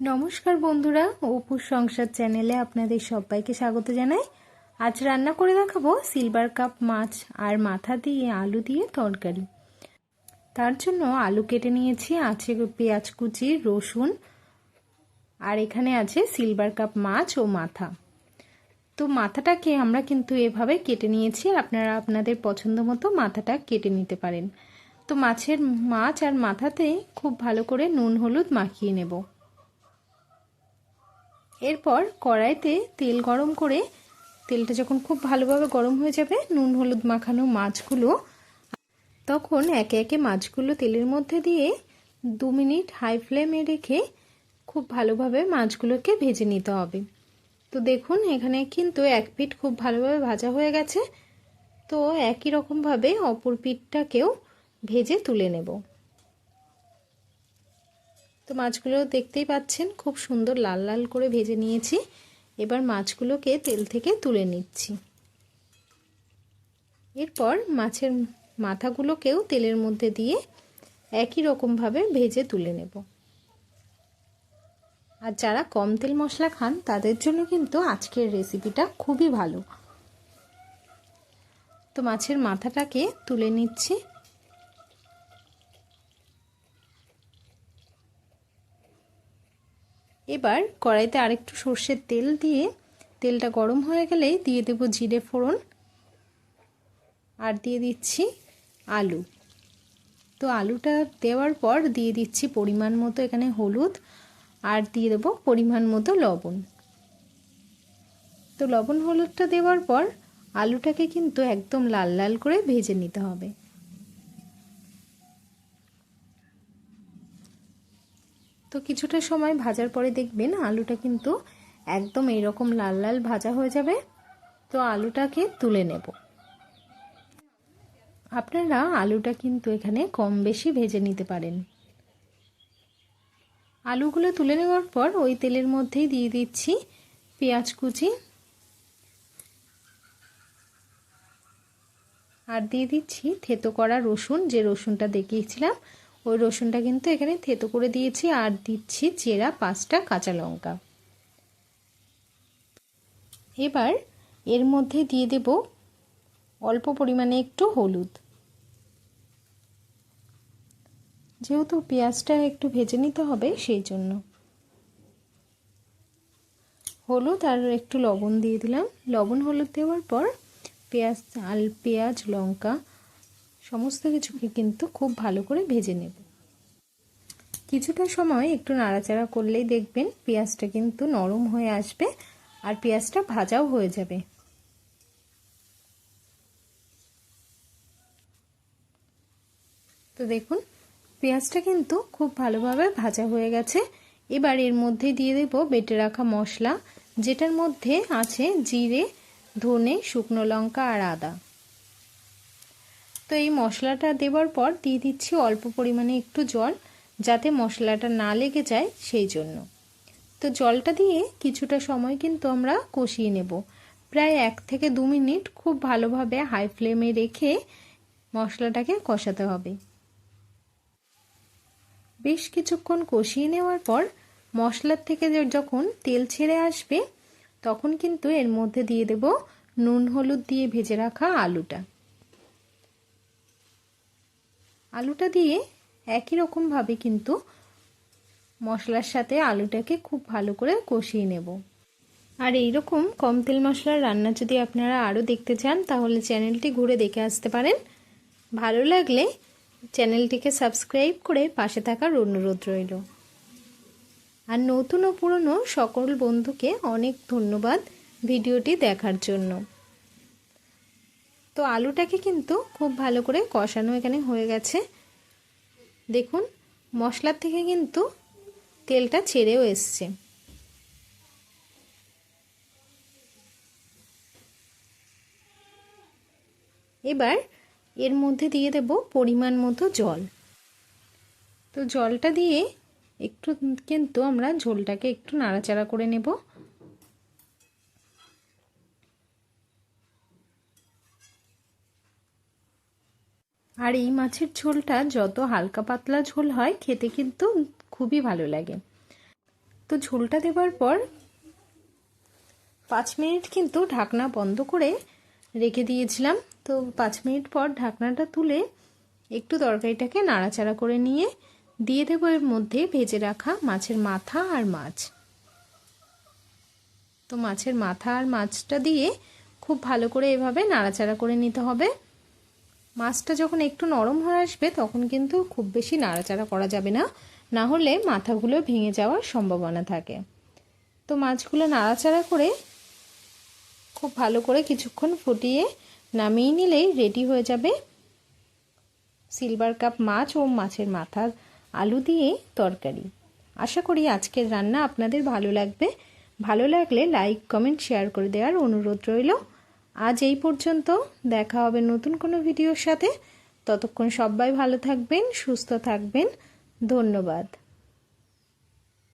নমস্কার বন্ধুরা অপুর সংসার চ্যানেলে আপনাদের সবাইকে স্বাগত জানাই। আজ রান্না করে দেখাবো সিলভার কাপ মাছ আর মাথা দিয়ে আলু দিয়ে তরকারি। তার জন্য আলু কেটে নিয়েছি, আছে পেঁয়াজ কুচি, রসুন, আর এখানে আছে সিলভার কাপ মাছ ও মাথা। তো মাথাটাকে আমরা কিন্তু এভাবে কেটে নিয়েছি, আপনারা আপনাদের পছন্দ মতো মাথাটা কেটে নিতে পারেন। তো মাছের মাছ আর মাথাতে খুব ভালো করে নুন, হলুদ মাখিয়ে নেব। এরপর কড়াইতে তেল গরম করে, তেলটা যখন খুব ভালোভাবে গরম হয়ে যাবে, নুন, হলুদ মাখানো মাছগুলো, তখন একে একে মাছগুলো তেলের মধ্যে দিয়ে দু মিনিট হাই ফ্লেমে রেখে খুব ভালোভাবে মাছগুলোকে ভেজে নিতে হবে। তো দেখুন, এখানে কিন্তু এক পিঠ খুব ভালোভাবে ভাজা হয়ে গেছে। তো একই রকমভাবে অপর পিঠটাকেও ভেজে তুলে নেব। তো মাছগুলো দেখতেই পাচ্ছেন, খুব সুন্দর লাল লাল করে ভেজে নিয়েছি। এবার মাছগুলোকে তেল থেকে তুলে নিচ্ছি। এরপর মাছের মাথাগুলোকেও তেলের মধ্যে দিয়ে একই রকমভাবে ভেজে তুলে নেব। আর যারা কম তেল মশলা খান, তাদের জন্য কিন্তু আজকের রেসিপিটা খুবই ভালো। তো মাছের মাথাটাকে তুলে নিচ্ছি। এবার কড়াইতে আরেকটু সর্ষের তেল দিয়ে তেলটা গরম হয়ে গেলেই দিয়ে দেব জিরে ফোড়ন আর দিয়ে দিচ্ছি আলু। তো আলুটা দেওয়ার পর দিয়ে দিচ্ছি পরিমাণ মতো এখানে হলুদ আর দিয়ে দেবো পরিমাণ মতো লবণ। তো লবণ হলুদটা দেওয়ার পর আলুটাকে কিন্তু একদম লাল লাল করে ভেজে নিতে হবে। তো কিছুটা সময় ভাজার পরে দেখবেন আলুটা কিন্তু একদম এইরকম লাল লাল ভাজা হয়ে যাবে। তো আলুটাকে তুলে নেব। আপনারা আলুটা কিন্তু এখানে কম বেশি ভেজে নিতে পারেন। আলুগুলো তুলে নেওয়ার পর ওই তেলের মধ্যেই দিয়ে দিচ্ছি পেঁয়াজ কুচি। আর দিয়ে দিচ্ছি থেতো করা রসুন, যে রসুনটা দেখিয়েছিলাম ওই রসুনটা কিন্তু এখানে থেতো করে দিয়েছি আর দিচ্ছি চেরা, পাঁচটা কাঁচা লঙ্কা। এবার এর মধ্যে দিয়ে দেব অল্প পরিমাণে একটু হলুদ। যেহেতু পেঁয়াজটা একটু ভেজে নিতে হবে সেই জন্য। হলুদ আর একটু লবণ দিয়ে দিলাম। লবণ হলুদ দেওয়ার পর পেঁয়াজ, আল পেঁয়াজ, লঙ্কা সমস্ত কিছুকে কিন্তু খুব ভালো করে ভেজে নেব। কিছুটা সময় একটু নাড়াচাড়া করলেই দেখবেন পেঁয়াজটা কিন্তু নরম হয়ে আসবে আর পেঁয়াজটা ভাজাও হয়ে যাবে। তো দেখুন, পেঁয়াজটা কিন্তু খুব ভালোভাবে ভাজা হয়ে গেছে। এবার এর মধ্যে দিয়ে দেব বেটে রাখা মশলা, যেটার মধ্যে আছে জিরে, ধনে, শুকনো লঙ্কা আর আদা। তো এই মশলাটা দেওয়ার পর দিয়ে দিচ্ছি অল্প পরিমাণে একটু জল, যাতে মশলাটা না লেগে যায় সেই জন্য। তো জলটা দিয়ে কিছুটা সময় কিন্তু আমরা কষিয়ে নেব। প্রায় এক থেকে দু মিনিট খুব ভালোভাবে হাই ফ্লেমে রেখে মশলাটাকে কষাতে হবে। বেশ কিছুক্ষণ কষিয়ে নেওয়ার পর মশলার থেকে যখন তেল ছেড়ে আসবে, তখন কিন্তু এর মধ্যে দিয়ে দেব নুন হলুদ দিয়ে ভেজে রাখা আলুটা। আলুটা দিয়ে একই রকমভাবে কিন্তু মশলার সাথে আলুটাকে খুব ভালো করে কষিয়ে নেব। আর এই রকম কম তেল মশলার রান্না যদি আপনারা আরও দেখতে চান, তাহলে চ্যানেলটি ঘুরে দেখে আসতে পারেন। ভালো লাগলে চ্যানেলটিকে সাবস্ক্রাইব করে পাশে থাকার অনুরোধ রইল। আর নতুন ও পুরনো সকল বন্ধুকে অনেক ধন্যবাদ ভিডিওটি দেখার জন্য। তো আলুটাকে কিন্তু খুব ভালো করে কষানো এখানে হয়ে গেছে। দেখুন, মশলার থেকে কিন্তু তেলটা ছেড়েও এসছে। এবার এর মধ্যে দিয়ে দেব পরিমাণ মতো জল। তো জলটা দিয়ে একটু কিন্তু আমরা ঝোলটাকে একটু নাড়াচাড়া করে নেব। আর এই মাছের ঝোলটা যত হালকা পাতলা ঝোল হয়, খেতে কিন্তু খুবই ভালো লাগে। তো ঝোলটা দেওয়ার পর পাঁচ মিনিট কিন্তু ঢাকনা বন্ধ করে রেখে দিয়েছিলাম। তো পাঁচ মিনিট পর ঢাকনাটা তুলে একটু তরকারিটাকে নাড়াচাড়া করে নিয়ে দিয়ে দেবো এর মধ্যে ভেজে রাখা মাছের মাথা আর মাছ। তো মাছের মাথা আর মাছটা দিয়ে খুব ভালো করে এভাবে নাড়াচাড়া করে নিতে হবে। মাছটা যখন একটু নরম হয়ে আসবে, তখন কিন্তু খুব বেশি নাড়াচাড়া করা যাবে না। না হলে মাথাগুলো ভেঙে যাওয়ার সম্ভাবনা থাকে। তো মাছগুলো নাড়াচাড়া করে খুব ভালো করে কিছুক্ষণ ফুটিয়ে নামিয়ে নিলেই রেডি হয়ে যাবে সিলভার কাপ মাছ ও মাছের মাথার আলু দিয়ে তরকারি। আশা করি আজকের রান্না আপনাদের ভালো লাগবে। ভালো লাগলে লাইক, কমেন্ট, শেয়ার করে দেওয়ার অনুরোধ রইল। আজ এই পর্যন্ত। দেখা হবে নতুন কোনো ভিডিওর সাথে। ততক্ষণ সবাই ভালো থাকবেন, সুস্থ থাকবেন। ধন্যবাদ।